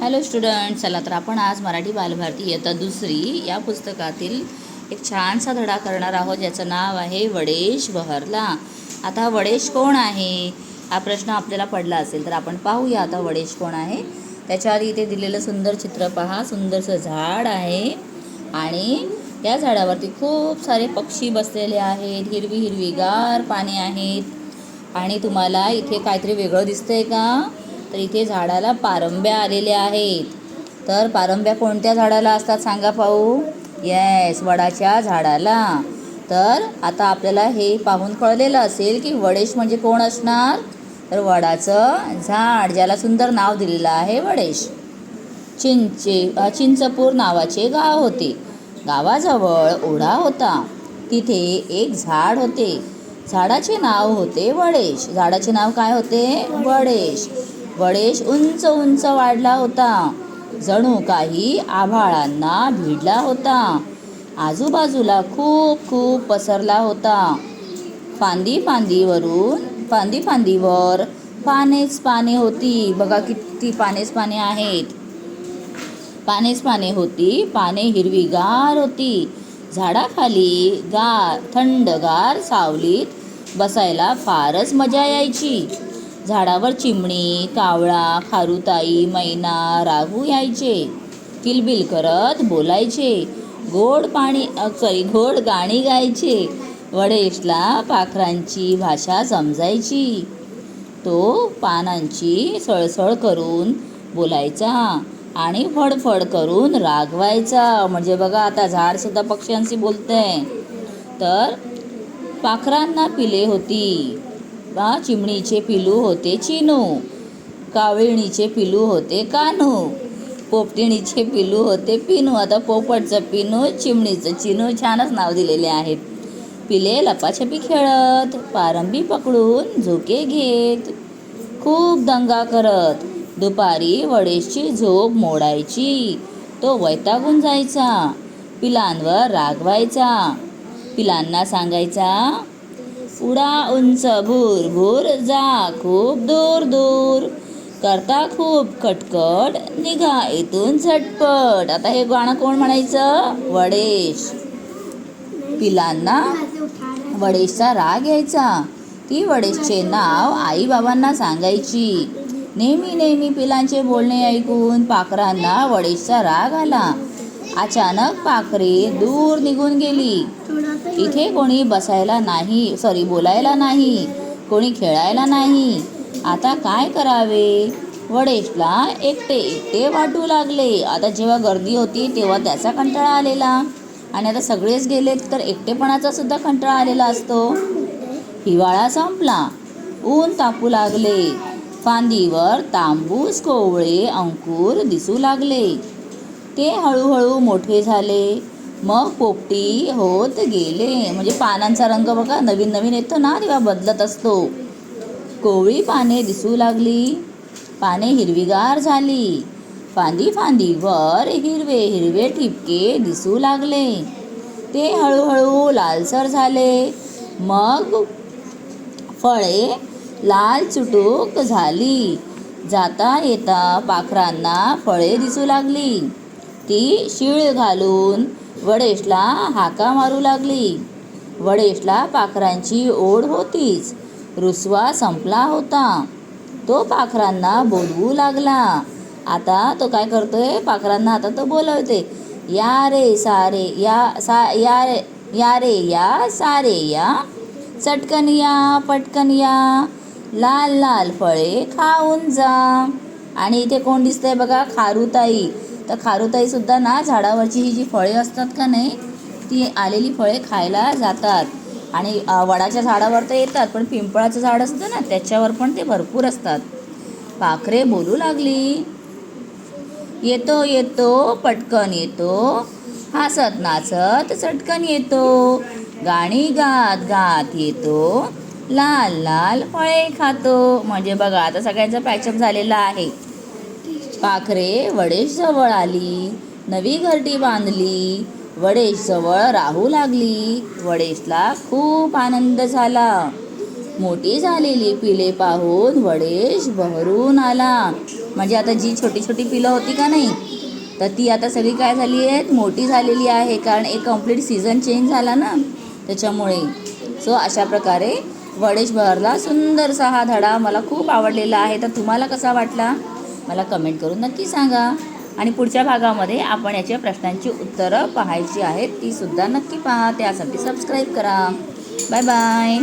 Hello student चला तर आपण आज मराठी बालभारती इयत्ता दुसरी या पुस्तकातील एक छानसा धडा करणार आहोत ज्याचं नाव आहे वडेश बहरला. आता वडेश कोण आहे? हा प्रश्न आपल्याला पडला असेल तर आपण पाहूया आता वडेश कोण आहे. त्याच्या आधी इथे दिलेलं सुंदर चित्र पहा. सुंदरसं झाड आहे आणि या झाडावरती खूप सारे पक्षी बसलेले आहेत. हिरवी हिरवीगार पाने आहेत. आणि तुम्हाला इथे काहीतरी वेगळं दिसतंय का? तर इथे झाडाला पारंब्या आलेल्या आहेत. तर पारंब्या कोणत्या झाडाला असतात सांगा पाहू? येस वडाच्या झाडाला. तर आता आपल्याला हे पाहून कळलेलं असेल की वडेश म्हणजे कोण असणार? तर वडाचं झाड ज्याला सुंदर नाव दिलेलं आहे वडेश. चिंचे चिंचपूर नावाचे गाव होते. गावाजवळ ओढा होता. तिथे एक झाड होते. झाडाचे नाव होते वडेश. झाडाचे नाव काय होते? वडेश. वडेश उंच उंच वाढला होता. जणू काही आभाळांना भिडला होता. आजूबाजूला खूप खूप पसरला होता. फांदी फांदीवरून फांदी फांदीवर पानेच पाने होती. बघा किती पानेच पाने आहेत. पानेच पाने होती पाने हिरवीगार होती. झाडाखाली गार थंडगार सावलीत बसायला फारच मजा यायची. झाडावर चिमणी कावळा खारुताई मैना राहू यायचे. किलबिल करत बोलायचे. गोड पाणी सॉरी गोड गाणी गायचे. वडेशला पाखरांची भाषा समजायची. तो पानांची सळसळ करून बोलायचा आणि फडफड करून रागवायचा. म्हणजे बघा आता झाडसुद्धा पक्ष्यांशी बोलतंय. तर पाखरांना पिले होती. बा चिमणीचे पिलू होते चिनू कावळीणीचे पिलू होते कानू पोपटिणीचे पिलू होते पिनू. आता पोपटचं पिनू चिमणीचं चिनू छानच नाव दिलेले आहेत. पिले लपाछपी खेळत पारंबी पकडून झोके घेत. खूप दंगा करत दुपारी वडेशची झोप मोडायची. तो वैतागून जायचा पिलांवर रागवायचा. पिलांना सांगायचा उडा उंच भूर भूर जा खूप दूर दूर. करता खूप कटकट निघा इथून झटपट. आता हे गाणं कोण म्हणायचं? वडेश. पिलांना वडेशचा राग यायचा. ती वडेशचे नाव आईबाबांना सांगायची. नेहमी नेहमी पिलांचे बोलणे ऐकून पाखरांना वडेशचा राग आला. अचानक पाखरे दूर निघून गेली. इथे कोणी बसायला नाही सॉरी बोलायला नाही कोणी खेळायला नाही. आता काय करावे? वडेशला एकटे एकटे वाटू लागले. आता जेव्हा गर्दी होती तेव्हा त्याचा कंटाळा आलेला. आणि आता सगळेच गेलेत तर एकटेपणाचा सुद्धा कंटाळा आलेला असतो. हिवाळा संपला. ऊन तापू लागले. फांदीवर तांबूस कोवळे अंकुर दिसू लागले. ते हळूहळू मोठे झाले मग पोपटी होत गेले. म्हणजे पानांचा रंग बघा नवीन नवीन येतो ना तेव्हा बदलत असतो. कोवळी पाने दिसू लागली पाने हिरवीगार झाली. फांदी फांदीवर हिरवे हिरवे ठिपके दिसू लागले. ते हळूहळू लालसर झाले. मग फळे लाल चुटूक झाली. जाता येता पाखरांना फळे दिसू लागली. ती शिळ घालून वडेशला हाका मारू लागली. वडेशला पाखरांची ओढ होतीच. रुसवा संपला होता. तो पाखरांना बोलवू लागला. आता तो काय करतोय? पाखरांना आता तो बोलवते या रे सारे या सा या रे या रे या सारे या. चटकन या पटकन या. लाल लाल फळे खाऊन जा. आणि इथे कोण दिसतंय बघा? खारुताई. तर खारुताई सुद्धा ना झाडावरची ही जी फळे असतात का नाही ती आलेली फळे खायला जातात. आणि वडाच्या झाडावर तर येतात पण पिंपळाचं झाड असतं ना त्याच्यावर पण ते भरपूर असतात. पाखरे बोलू लागली. येतो येतो पटकन येतो. हसत नाचत चटकन येतो. गाणी गात गात येतो. लाल लाल फळे खातो. म्हणजे बघा आता सगळ्यांचा पॅचअप झालेला आहे. पाखरे वडेश जवळ आली. नवी घरटी बांधली. वडेश जवळ राहू लागली. वडेशला खूप आनंद झाला. मोठी झालेली पिले पाहून वडेश बहरून आला. म्हणजे आता जी छोटी छोटी पिलं होती का नाही तर ती आता सगळी काय झाली आहेत? मोठी झालेली आहे. कारण एक कंप्लीट सीझन चेंज झाला ना. त्याच्यामुळे. सो अशा प्रकारे वडेश बहरला. सुंदरसा हा धडा मला खूप आवडलेला आहे. तर तुम्हाला कसा वाटला? मला कमेंट करून नक्की सांगा. आणि पुढच्या भागामध्ये आपण याच्या प्रश्नांची उत्तरं पाहायची आहेत ती सुद्धा नक्की पहा. त्यासाठी सबस्क्राईब करा. Bye bye